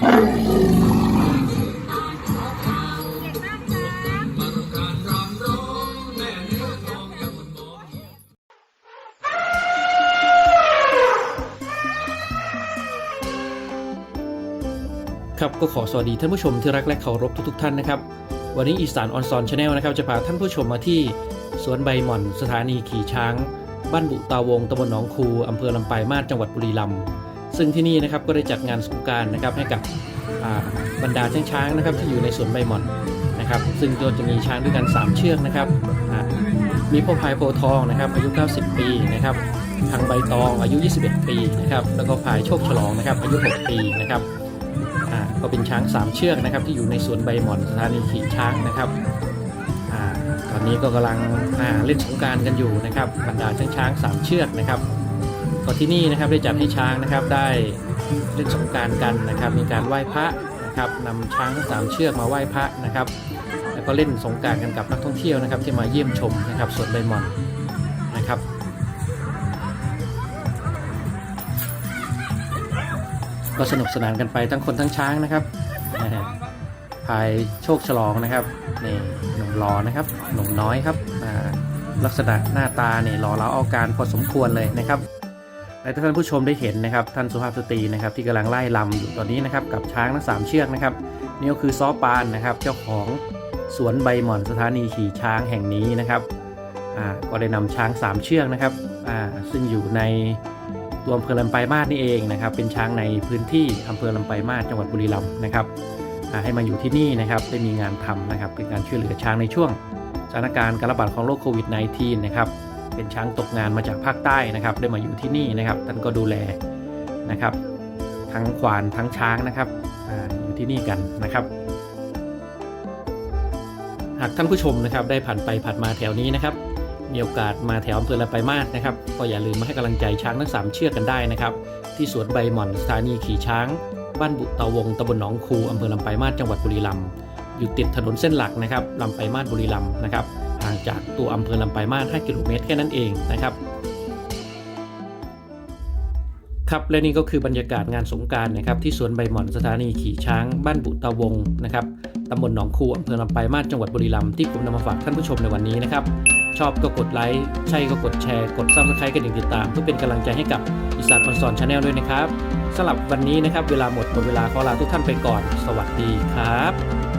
ครับก็ขอสวัสดีท่านผู้ชมที่รักและเคารพทุกๆท่านนะครับ วันนี้อีสานออนซอนชาแนลนะครับจะพาท่านผู้ชมมาที่สวนใบหม่อนสถานีขี่ช้าง บ้านบุตาวงตำบลหนองคูอำเภอลำปายมาศจังหวัดบุรีรัมย์ ซึ่งที่นี่นะครับก็ได้จัดงานสงกรารนะครับให้กับบรรดาช้างช้างนะครับที่อยู่ในสวนใบหม่อนนะครับซึ่งก็จะมีช้างด้วยกัน 3 เชือกนะครับมีพ่อพายโพทองนะครับอายุ 90 ปีนะครับทางใบตองอายุ 21 ปีนะครับแล้วก็พายโชคฉลองนะครับอายุ 6 ปีนะครับก็เป็นช้าง 3 เชือกนะครับที่อยู่ในสวนใบหม่อนสถานีขี่ช้างนะครับอตอนนี้ก็กำลังเล่นสงกรารกันอยู่นะครับบรรดาช้างช้างสามเชือกนะครับ ก็ที่นี่นะครับได้จัดให้ช้างนะครับได้เล่นสงการกันนะครับ มีการไหว้พระนะครับนำช้างทั้งสามเชือกมาไหว้พระนะครับ แล้วก็เล่นสงการกันกับนักท่องเที่ยวนะครับ ที่มาเยี่ยมชมนะครับสวนใบมอนนะครับก็สนุกสนานกันไปทั้งคนทั้งช้างนะครับนะฮะพายโชคฉลองนะครับนี่หนุ่มรอนะครับหนุ่มน้อยครับลักษณะหน้าตาเนี่ยหล่อเหลาเอาการพอสมควรเลยนะครับ และท่านผู้ชมได้เห็นนะครับท่านสุภาพสตรีนะครับที่กำลังไล่ลำอยู่ตอนนี้นะครับกับช้างทั้งสามเชือกนะครับนี่ก็คือซอปานนะครับเจ้าของสวนใบหม่อนสถานีขี่ช้างแห่งนี้นะครับก็ได้นำช้างสามเชือกนะครับซึ่งอยู่ในตัวอำเภอลำปายมาศนี่เองนะครับ เป็นช้างในพื้นที่อำเภอลำปายมาศจังหวัดบุรีรัมย์นะครับให้มาอยู่ที่นี่นะครับได้มีงานทำนะครับเป็นการช่วยเหลือช้างในช่วงสถานการณ์การระบาดของโรคโควิด -19 นะครับ เป็นช้างตกงานมาจากภาคใต้นะครับ ได้มาอยู่ที่นี่นะครับ ท่านก็ดูแลนะครับ ทั้งควานทั้งช้างนะครับออยู่ที่นี่กันนะครับ หากท่านผู้ชมนะครับ ได้ผ่านไปผ่านมาแถวนี้นะครับ มีโอกาสมาแถวอำเภอลำปมาศนะครับ ก็อย่าลืมมาให้กำลังใจช้างทั้งสามเชือกกันได้นะครับ ที่สวนใบหม่อนสถานีขี่ช้าง บ้านบุตาวงตำบลหนองคูอำเภอลำปายมาศจังหวัดบุรีรัมย์อยู่ติดถนนเส้นหลักนะครับลำปายมาศบุรีรัมย์นะครับ ห่างจากตัวอำเภอลำปายมาศ5กิโลเมตรแค่นั้นเองนะครับ ครับและนี่ก็คือบรรยากาศงานสงการนะครับที่สวนใบหม่อนสถานีขี่ช้าง บ้านบุตาวงนะครับตำบลหนองคูอำเภอลำปายมาจังหวัดบุรีรัมย์ที่ผมนำมาฝากท่านผู้ชมในวันนี้นะครับ ชอบก็กดไลค์ใช่ก็กดแชร์ กดซับสไครต์กันอย่างติดตาม เพื่อเป็นกำลังใจให้กับอีสานออนซอนชาแนลด้วยนะครับสำหรับวันนี้นะครับ เวลาหมดหมดเวลาขอลาทุกท่านไปก่อน สวัสดีครับ